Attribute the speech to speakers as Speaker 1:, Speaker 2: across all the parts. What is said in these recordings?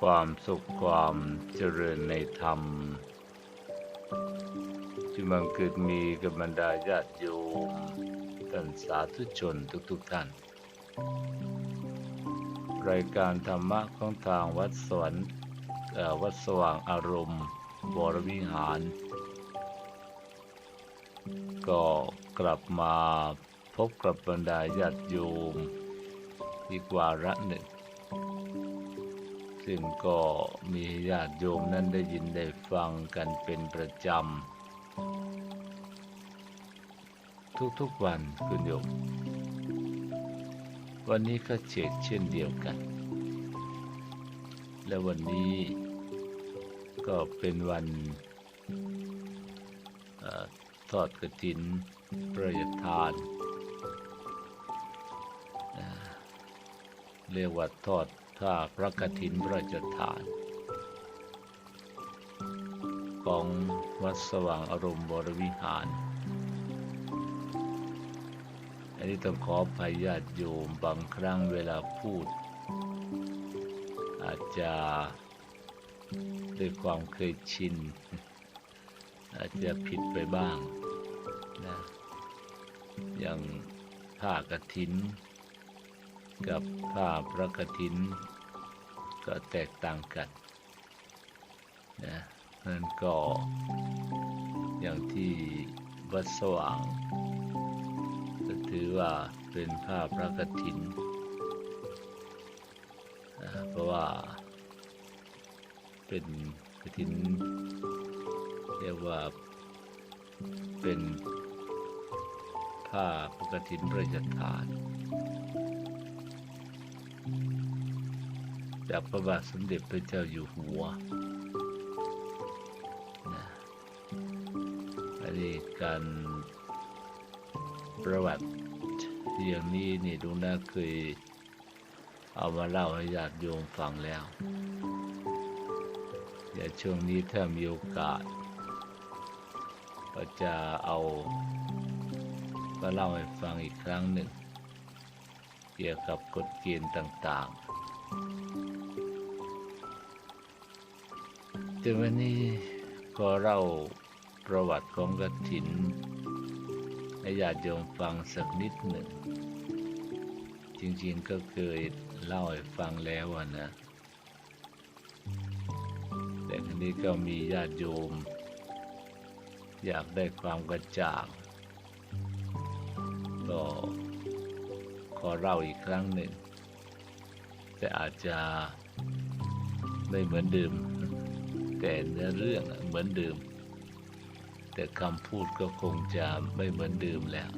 Speaker 1: ความสุขความเจริญในธรรมที่บังเกิดมีกับบรรดาญาติโยมท่านสาธุชนทุกๆท่าน รายการธรรมะของทางวัดสวรรค์วัดสว่างอารมณ์วรวิหาร ก็กลับมาพบกับบรรดาญาติโยมอีกวาระหนึ่ง ซึ่งก็มีญาติโยมนั้นได้ยินได้ฟังกันเป็นประจำ ทุกๆวันคุณโยม วันนี้ก็เชกเช่นเดียวกัน และวันนี้ก็เป็นวันอทอดกระถินพระราชทานเรียกว่าทอด ท่าพระกฐินพระราชทาน ของวัดสว่างอารมณ์บรวิหาร อันนี้ต้องขออภัยญาติโยมบางครั้งเวลาพูด อาจจะด้วยความเคยชิน อาจจะผิดไปบ้างนะอย่างผ้ากฐิน กับผ้าพระกฐิน ก็แตกต่างกันนะนั่นก็อย่างที่วัดสว่างก็ถือว่าเป็นผ้าพระกฐิน เพราะว่าเป็นกฐินเรียกว่าเป็นผ้าพระกฐินพระราชทาน จากพระบาทสมเด็จพระเจ้าอยู่หัวนะอันนี้การประวัติอย่างนี้นี่ดูน่าเคยเอามาเล่าให้ญาติโยมฟังแล้วเดี๋ยวช่วงนี้ถ้ามีโอกาส ก็จะเอาก็เล่าให้ฟังอีกครั้งหนึ่ง เกี่ยวกับกฎเกณฑ์ต่างๆ แต่วันนี้ก็เล่าประวัติของกฐินให้ญาติโยมฟังสักนิดหนึ่ง จริงๆก็เคยเล่าให้ฟังแล้วนะ แต่ทีนี้ก็มีญาติโยม อยากได้ความกระจ่างก็ขอเล่าอีกครั้งหนึ่ง แต่อาจจะไม่เหมือนเดิม แต่เนื้อเรื่องเหมือนเดิม แต่คำพูดก็คงจะไม่เหมือนเดิมแล้ว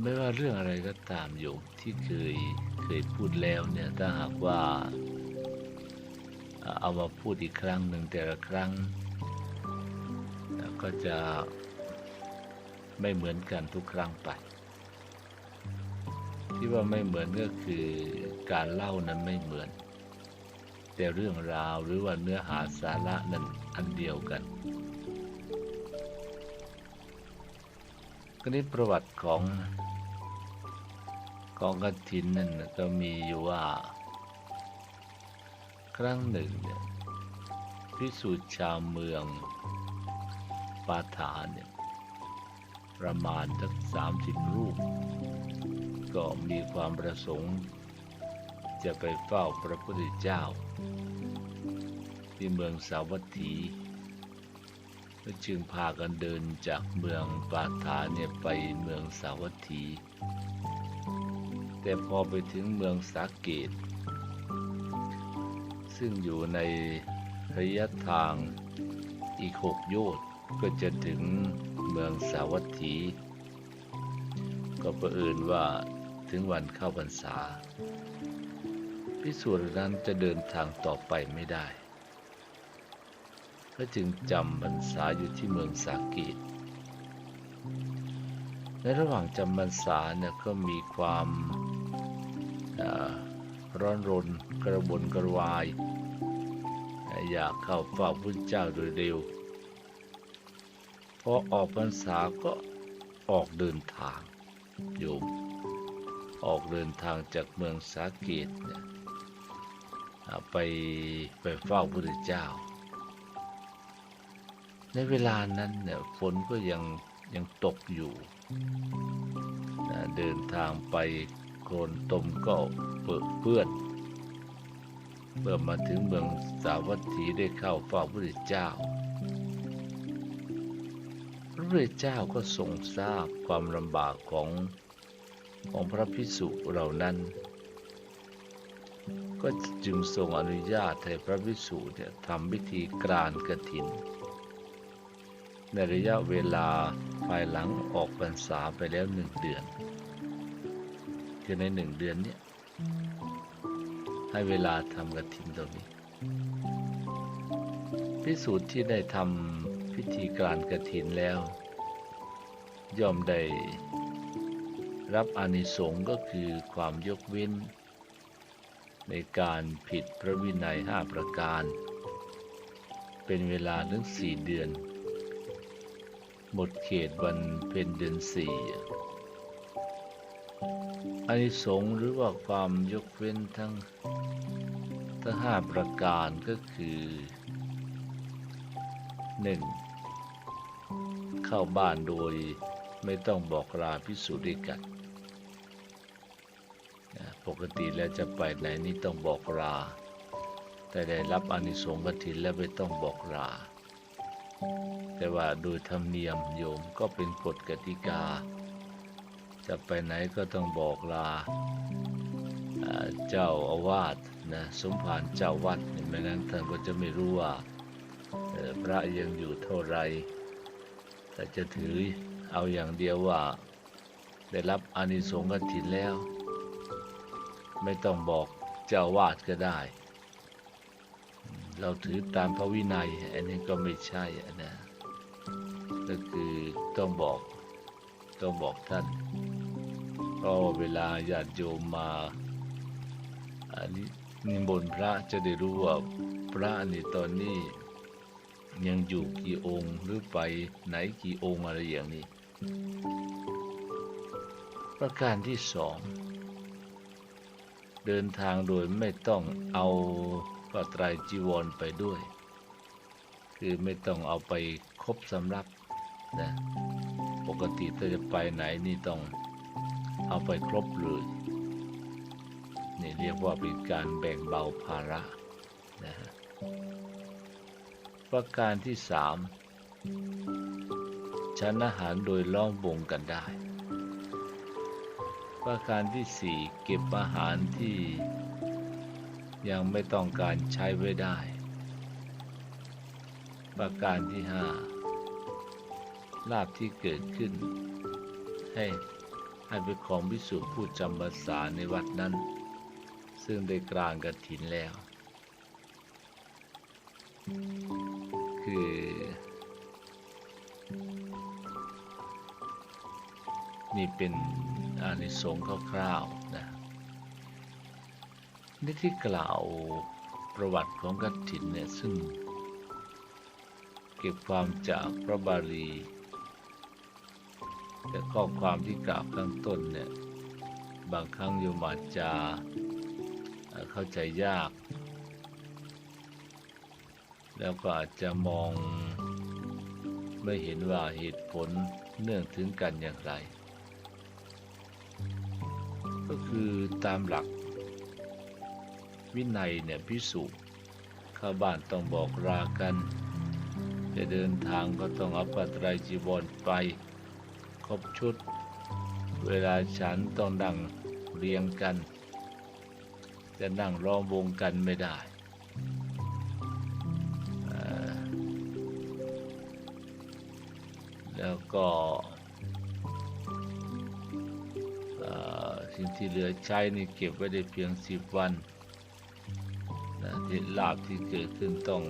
Speaker 1: ไม่ว่าเรื่องอะไรก็ตามโยมที่เคยเคยพูดแล้วเนี่ยถ้าหากว่าเอามาพูดอีกครั้งหนึ่งแต่ละครั้ง ก็จะไม่เหมือนกันทุกครั้งไป ที่ว่าไม่เหมือนก็คือการเล่านั้นไม่เหมือน แต่เรื่องราวหรือว่าเนื้อหาสาระนั้นอันเดียวกันก็นี้ประวัติของของกฐินนั่นน่ะก็มีอยู่ว่า ครั้งหนึ่งเนี่ยพิสูจน์ชาวเมืองปาฐานเนี่ยประมาณสักสามสิบรูป ก็มีความประสงค์ จะไปเฝ้าพระพุทธเจ้า ที่เมืองสาวัตถีก็จึงพากันเดินจากเมืองปาฐาเนี่ยไปเมืองสาวัตถี แต่พอไปถึงเมืองสาเกต ซึ่งอยู่ในระยะทางอีกหกโยชน์ก็จะถึงเมืองสาวัตถี ก็ประเอิญว่า ถึงวันเข้าพรรษาพิสูจน์นั้นจะเดินทางต่อไปไม่ได้ก็จึงจำพรรษาอยู่ที่เมืองสาเกตในระหว่างจำพรรษาเนี่ยก็มีความร้อนรนกระบนกระวาย อยากเข้าเฝ้าพระเจ้าโดยเร็วพอออกพรรษาก็ออกเดินทางโยม ออกเดินทางจากเมืองสาเกตเนี่ยไปไปเฝ้าพระพุทธเจ้า ในเวลานั้นเนี่ยฝนก็ยังยังตกอยู่นะเดินทางไปโคลนตมก็เปื้อเปื้อนเมื่อมาถึงเมืองสาวัตถีได้เข้าเฝ้าพระพุทธเจ้า พระพุทธเจ้าก็ทรงทราบความลำบากของ ของพระพิสุเหล่านั้น ก็จึงทรงอนุญาตให้พระพิสุเนี่ยทำพิธีกรานกฐิน ในระยะเวลาภายหลังออกพรรษาไปแล้วหนึ่งเดือน คือในหนึ่งเดือนเนี้ยให้เวลาทำกฐินตรงนี้ พิสูจน์ที่ได้ทำพิธีการกฐินแล้ว ย่อมได้ รับอานิสงส์ก็คือความยกเว้น ในการผิดพระวินัยห้าประการ เป็นเวลาถึงสี่เดือน หมดเขตวันเป็นเดือนสี่อานิสงส์หรือว่าความยกเว้นทั้งทั้งห้าประการก็คือหนึ่งเข้าบ้านโดยไม่ต้องบอกลาพิสูจน์ด้วยกัน ปกติแล้วจะไปไหนนี่ต้องบอกลา แต่ได้รับอานิสงส์กฐินแล้วไม่ต้องบอกลา แต่ว่าโดยธรรมเนียมโยมก็เป็นกฎกติกา จะไปไหนก็ต้องบอกลา เจ้าอาวาสนะสมภารเจ้าวัดไม่งั้นท่านก็จะไม่รู้ว่าพระยังอยู่เท่าไหรแต่จะถือเอาอย่างเดียวว่า ได้รับอานิสงส์กฐินแล้ว ไม่ต้องบอกเจ้าวาดก็ได้ เราถือตามพระวินัย อันนี้ก็ไม่ใช่อะนะก็คือต้องบอกต้องบอกท่านเพราะเวลาญาติโยมมาอันนี้นิมนต์พระจะได้รู้ว่าพระนี่ตอนนี้ยังอยู่กี่องค์หรือไปไหนกี่องค์อะไรอย่างนี้ ประการที่สอง เดินทางโดยไม่ต้องเอาปัตรายจีวรไปด้วย คือไม่ต้องเอาไปครบสำรับนะปกติถ้าจะไปไหนนี่ต้องเอาไปครบเลยนี่เรียกว่าเป็นการแบ่งเบาภาระนะฮะประการที่สามฉันอาหารโดยล้อมวงกันได้ ประการที่สี่เก็บอาหารที่ยังไม่ต้องการใช้ไว้ได้ ประการที่ห้าลาบที่เกิดขึ้น ให้ให้เป็นของพิสุผู้จำภาษาในวัดนั้น ซึ่งได้กลางกฐินแล้ว คือนี่เป็น อานิสงส์คร่าวๆนะนี่ที่กล่าวประวัติของกฐินเนี่ยซึ่ง เก็บความจากพระบาลีแต่ข้อความที่กล่าวข้างต้นเนี่ย บางครั้งโยมอาจจะเข้าใจยาก แล้วก็อาจจะมองไม่เห็นว่าเหตุผลเนื่องถึงกันอย่างไร ก็คือตามหลัก วินัยเนี่ยพิสุเข้าบ้านต้องบอกลากัน จะเดินทางก็ต้องเอาปัตรายจีวรไป ครบชุด เวลาฉันต้องนั่งเรียงกัน จะนั่งล้อมวงกันไม่ได้แล้วก็ สิ่งที่เหลือใช้นี่เก็บไว้ได้เพียงสิบวันนะที่ลาบที่เกิดขึ้นต้อง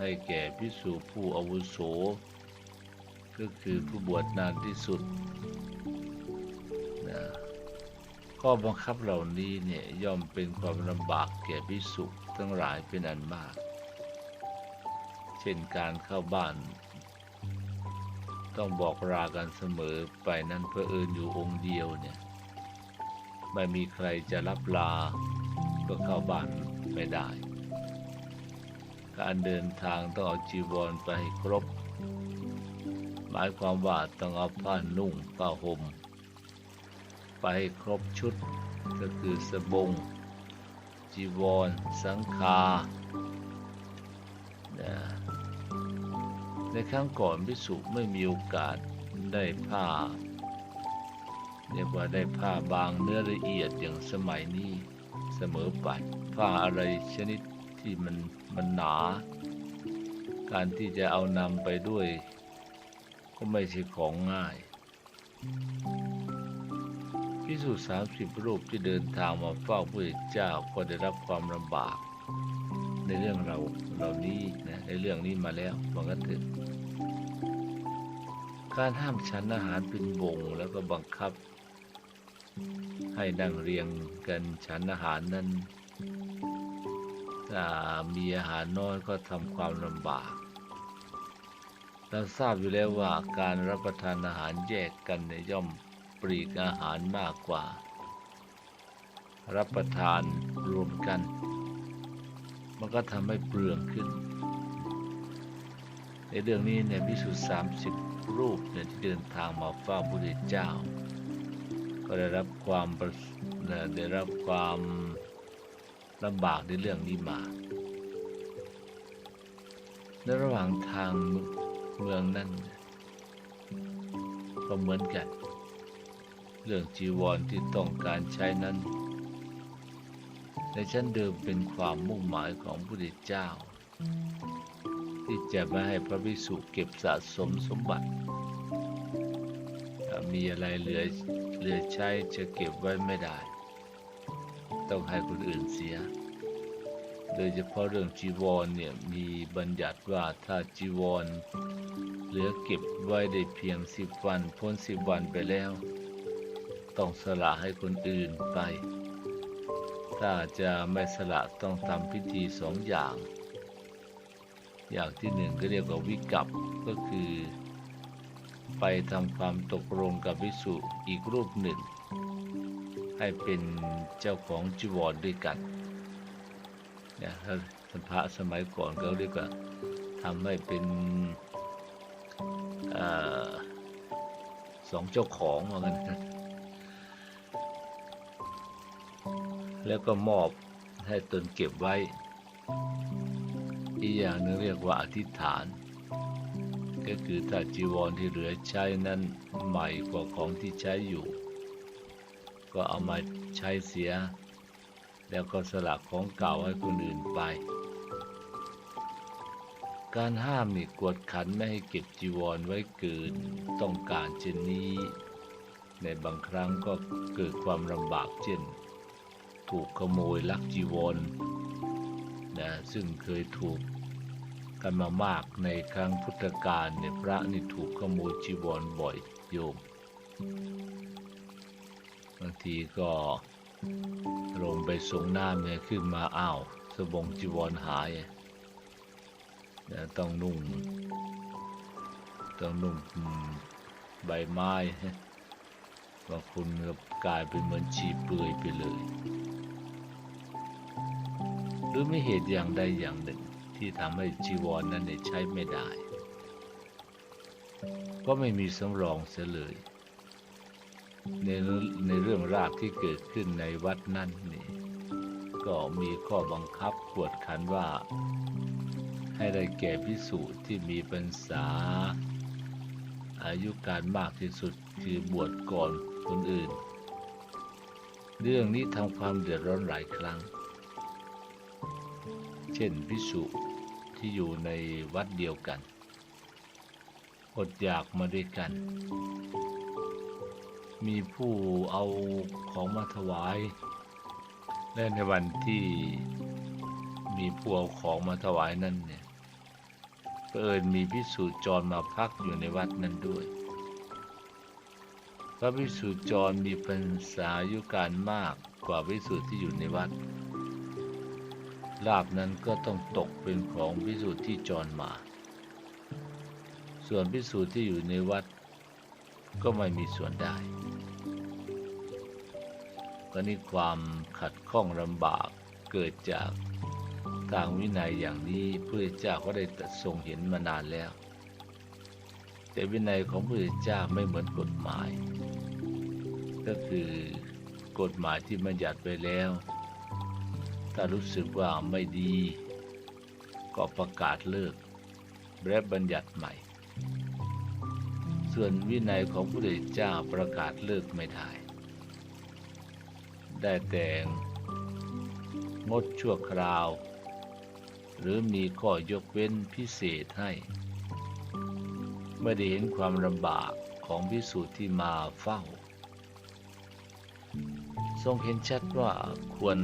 Speaker 1: ให้แก่พิสูจผู้อาวุโส ก็คือผู้บวชนานที่สุดนะข้อบังคับเหล่านี้เนี่ยย่อมเป็นความลำบากแก่พิสุทั้งหลายเป็นอันมาก เช่นการเข้าบ้าน ต้องบอกรากันเสมอไปนั้นเพื่อเอิญอยู่องค์เดียวเนี่ย ไม่มีใครจะรับลาก็เข้าบ้านไม่ได้ การเดินทางต้องเอาจีวรไปให้ครบ หมายความว่าต้องเอาผ้านุ่งผ้าห่มไปให้ครบชุดก็คือสบง จีวร สังฆาในครั้งก่อนพิสุไม่มีโอกาสได้ผ้า เรียกว่าได้ผ้าบางเนื้อละเอียดอย่างสมัยนี้เสมอไปผ้าอะไรชนิดที่มันมันหนา การที่จะเอานำไปด้วย ก็ไม่ใช่ของง่ายพิสูจน์สามสิบรูปที่เดินทางมาเฝ้าพระเจ้าก็ได้รับความลำบาก ในเรื่องเราเหล่านี้นะในเรื่องนี้มาแล้วว่างั้นเถอะการห้ามฉันอาหารเป็นวงแล้วก็บังคับ ให้นั่งเรียงกันฉันอาหารนั้นมีอาหารน้อยก็ทำความลำบาก เราทราบอยู่แล้วว่าการรับประทานอาหารแยกกันเนี่ยย่อมปลีกอาหารมากกว่า รับประทานรวมกัน มันก็ทำให้เปลืองขึ้น ในเรื่องนี้เนี่ยพิสุทธิ์สามสิบรูปเนี่ยที่เดินทางมาเฝ้าพระพุทธเจ้า ก็ได้รับความประได้รับความลำบากในเรื่องนี้มาในระหว่างทางเมืองนั้นก็เหมือนกัน เรื่องจีวรที่ต้องการใช้นั้น ในชั้นเดิมเป็นความมุ่งหมายของพระพุทธเจ้า ที่จะไม่ให้พระภิกษุเก็บสะสมสมบัติ มีอะไรเหลือ ลือใช้จะเก็บไว้ไม่ได้ ต้องให้คนอื่นเสีย โดยเฉพาะเรื่องจีวรเนี่ยมีบัญญัติว่าถ้าจีวร เหลือเก็บไว้ได้เพียงสิบวันพ้นสิบวันไปแล้ว ต้องสละให้คนอื่นไป ถ้าจะไม่สละต้องทำพิธีสองอย่าง อย่างที่หนึ่งก็เรียกว่าวิกัปก็คือ ไปทำความตกลงกับวิสุอีกรูปหนึ่ง ให้เป็นเจ้าของจีวรด้วยกันเนี่ยถ้าพระสมัยก่อนก็เรียกว่าทำให้เป็นอสองเจ้าของว่ากัน แล้วก็มอบให้ตนเก็บไว้ อีกอย่างหนึงเรียกว่าอธิษฐาน ก็คือถ้าจีวรที่เหลือใช้นั้นใหม่กว่าของที่ใช้อยู่ ก็เอามาใช้เสีย แล้วก็สละของเก่าให้คนอื่นไป การห้ามนี่กวดขันไม่ให้เก็บจีวรไว้เกินต้องการเช่นนี้ ในบางครั้งก็เกิดความลำบากเช่น ถูกขโมยลักจีวรนะซึ่งเคยถูก กันมามากในครั้งพุทธกาลเนี่ยพระนี่ถูกขโมยจีวรบ่อยโยมบางทีก็ลงไปส่งน้ำเนี่ยขึ้นมาอ้าวสบงจีวรหายนะต้องนุ่ง ต้องนุ่งใบไม้บางคนก็กลายเป็นเหมือนชีเปลือยไปเลย หรือไม่เหตุอย่างใดอย่างหนึ่ง ที่ทำให้จีวรนนั้นใช้ไม่ได้ ก็ไม่มีสำรองเสียเลย ในในเรื่องราวที่เกิดขึ้นในวัดนั่นนี่ก็มีข้อบังคับกวดขันว่า ให้ได้แก่พิสูจน์ที่มีพรรษา อายุการมากที่สุดคือบวชก่อนคนอื่น เรื่องนี้ทำความเดือดร้อนหลายครั้ง เช่นพิสุ ที่อยู่ในวัดเดียวกัน อดอยากมาด้วยกัน มีผู้เอาของมาถวาย และในวันที่มีผู้เอาของมาถวายนั่นเนี่ยเผอิญมีพิสูจน์จรมาพักอยู่ในวัดนั้นด้วย พระพิสูจน์จรมีพรรษาอายุการมากกว่าพิสูจน์ที่อยู่ในวัด ลาบนั้นก็ต้องตกเป็นของพิสูจน์ที่จรมา ส่วนพิสูจน์ที่อยู่ในวัด ก็ไม่มีส่วนได้ ก็นี่ความขัดข้องลำบากเกิดจากทางวินัยอย่างนี้พระเจ้าก็ได้ทรงเห็นมานานแล้ว แต่วินัยของพระเจ้าไม่เหมือนกฎหมาย ก็คือกฎหมายที่บัญญัติไปแล้ว ถ้ารู้สึกว่าไม่ดี ก็ประกาศเลิกและบัญญัติใหม่ ส่วนวินัยของพระพุทธเจ้าประกาศเลิกไม่ได้ ได้แต่งดชั่วคราว หรือมีข้อยกเว้นพิเศษให้เมื่อได้เห็นความลำบากของพิสูจน์ที่มาเฝ้า ทรงเห็นชัดว่าควร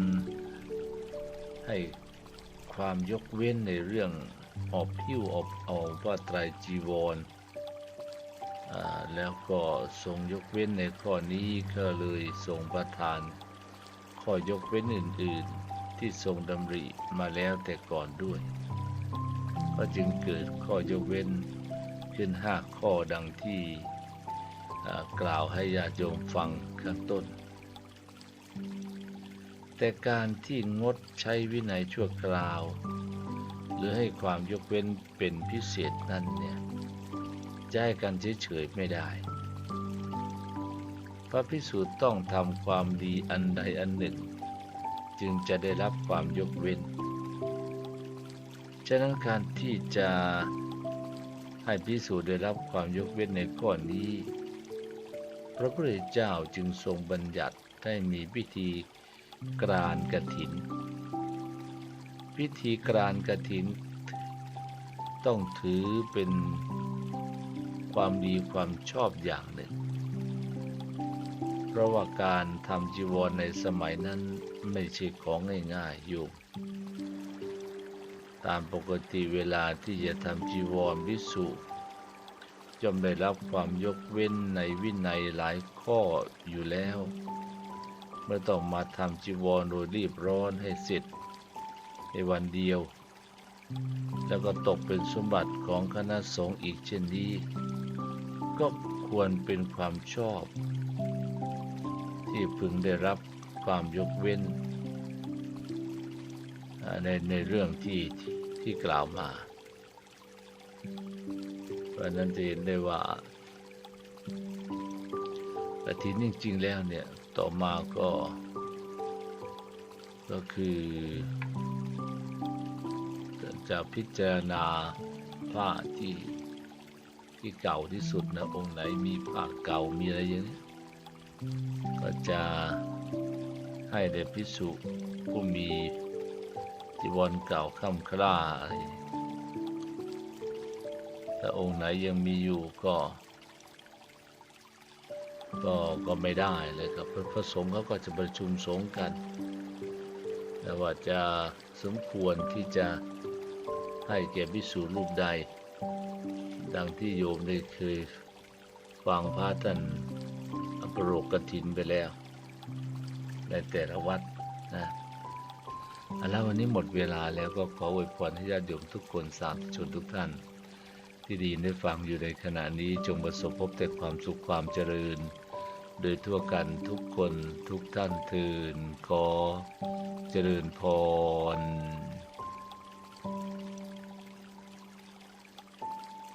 Speaker 1: ให้ความยกเว้นในเรื่องออบพิ้วออบเอาว่าไตรจีวร แล้วก็ทรงยกเว้นในข้อนี้ก็เลยทรงประทาน ข้อยกเว้นอื่น ๆ ที่ทรงดำริมาแล้วแต่ก่อนด้วย ก็จึงเกิดข้อยกเว้นขึ้นห้าข้อดังที่กล่าวให้ญาติโยมฟังข้างต้น แต่การที่งดใช้วินัยชั่วคราว หรือให้ความยกเว้นเป็นพิเศษนั้นเนี่ยจะให้กันเฉยๆไม่ได้ พระพิสูจน์ต้องทำความดีอันใดอันหนึ่ง จึงจะได้รับความยกเว้น ฉะนั้นการที่จะให้พิสูจน์ได้รับความยกเว้นในข้อนี้ พระพุทธเจ้าจึงทรงบัญญัติให้มีพิธี กรานกฐิน พิธีกรานกฐิน ต้องถือเป็นความดีความชอบอย่างหนึ่ง เพราะว่าการทำจีวรในสมัยนั้นไม่ใช่ของง่ายๆอยู่ ตามปกติเวลาที่จะทำจีวรวิสุย่อมได้รับความยกเว้นในวินัยหลายข้ออยู่แล้ว เมื่อต้องมาทำจีวรโดยรีบร้อนให้เสร็จ ในวันเดียว แล้วก็ตกเป็นสมบัติของคณะสงฆ์อีกเช่นนี้ ก็ควรเป็นความชอบ ที่พึงได้รับความยกเว้น ในในเรื่องที่ที่กล่าวมา เพราะฉะนั้นจะเห็นได้ว่า ปฏิทินจริงๆแล้วเนี่ยต่อมาก็ ก็คือจะพิจารณาผ้าที่ที่เก่าที่สุดนะองค์ไหนมีผ้าเก่ามีอะไรอย่างนี้ก็จะให้เด็กพิสุผู้มีจีวรเก่าค่ำคร่าอะไรถ้าองค์ไหนยังมีอยู่ก็ ก็ก็ไม่ได้เลยครับพระสงฆ์เขาก็จะประชุมสงฆ์กัน แต่ว่าจะสมควรที่จะให้แก่พิสูจน์รูปใด ดังที่โยมได้เคยฟังพระท่านปรกกฐินไปแล้ว ในแต่ละวัดนะเอาละวันนี้หมดเวลาแล้วก็ขออวยพรให้ญาติโยมทุกคนสาธุชนทุกท่าน ที่ดีได้ฟังอยู่ในขณะนี้จงประสบพบแต่ความสุขความเจริญ โดยทั่วกันทุกคนทุกท่านทืนขอเจริญพร